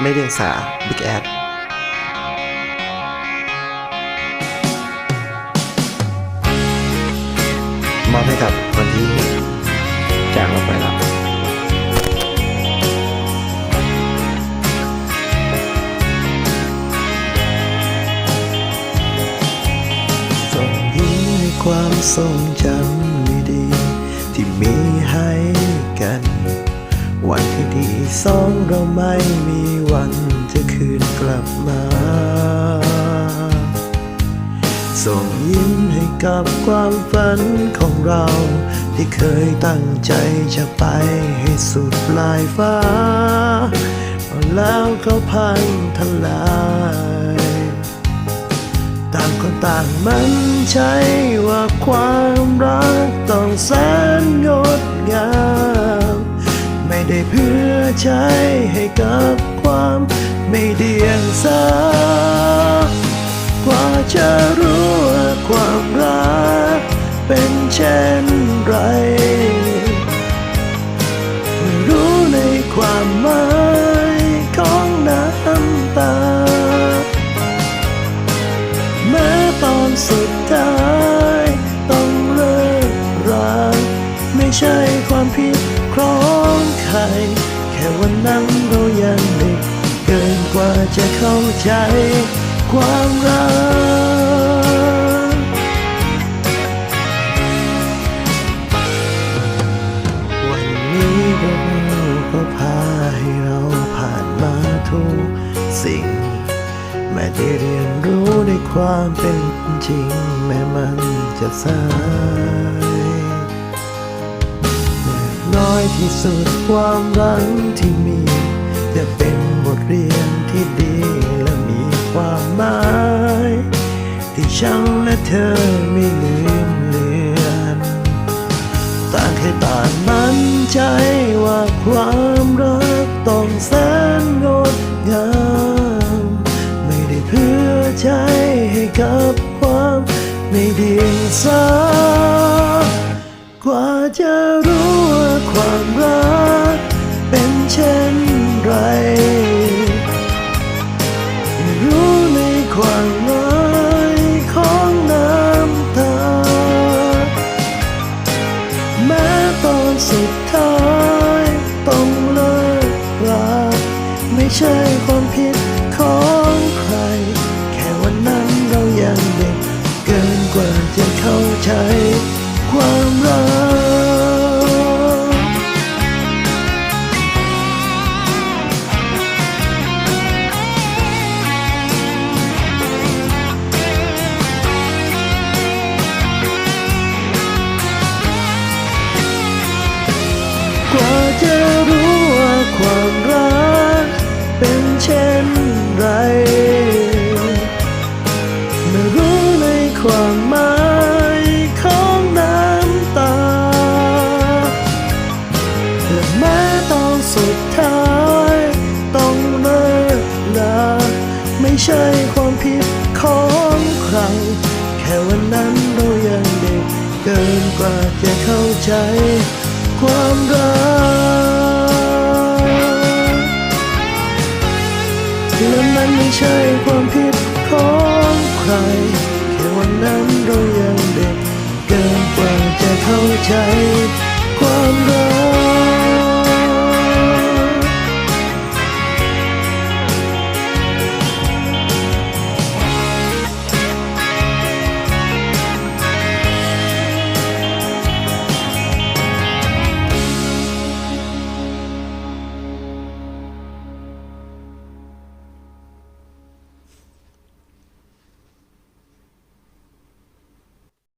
ไม่เรียงสา Big a d มอบให้กับคนที่จากเราไปแล้วส่งยิ้มในความทรงจำ สองเราไม่มีวันจะคืนกลับมา ส่งยิ้มให้กับความฝันของเรา ที่เคยตั้งใจจะไปให้สุดปลายฟ้าพอแล้วก็พังทลายต่างคนต่างมั่นใจว่าความรักต้องแสนงดงาม ไม่ได้เพื่อ ใช้ให้กับความไม่เดียงสากว่าจะรู้ว่าความรักเป็นเช่นไรไม่รู้ในความหมายของน้ำตา แม้ตอนสุดท้ายต้องเลิกราไม่ใช่ความผิดของใคร ค่วันนั้นเรายังเด็กเกินกว่าจะเข้าใจความรัก วันนี้พวกเราก็พาให้เราผ่านมาทุกสิ่ง แม้ได้เรียนรู้ในความเป็นจริง แม้มันจะสาย น้อยที่สุดความหวังที่มี จะเป็นบทเรียนที่ดีและมีความหมาย ที่ฉันและเธอไม่ลืมเลือนต่างให้ต่างมั่นใจว่าความรักต้องแสนงดงามไม่ได้เพื่อใช้ให้กับความไม่เดียงสากว่าจะรู้ ความรักเป็นเช่นไร รู้ในความหมายของน้ำตา แม้ตอนสุดท้ายต้องเลิกราไม่ใช่ความผิดของใคร แค่วันนั้นเรายังเด็กเกินกว่าจะเข้าใจ ความรัก กว่าจะรู้ว่าความรักเป็นเช่นไรไม่รู้ในความหมายของน้ำตาและแม้ตอนสุดท้ายต้องเลิกลาไม่ใช่ความผิดของใคร แค่วันนั้นเรายังเด็กเกินกว่าจะเข้าใจ ความรักและมันไม่ใช่ความผิดของใคร แค่วันนั้นเรายังเด็ก เกินกว่าจะเข้าใจ ความรัก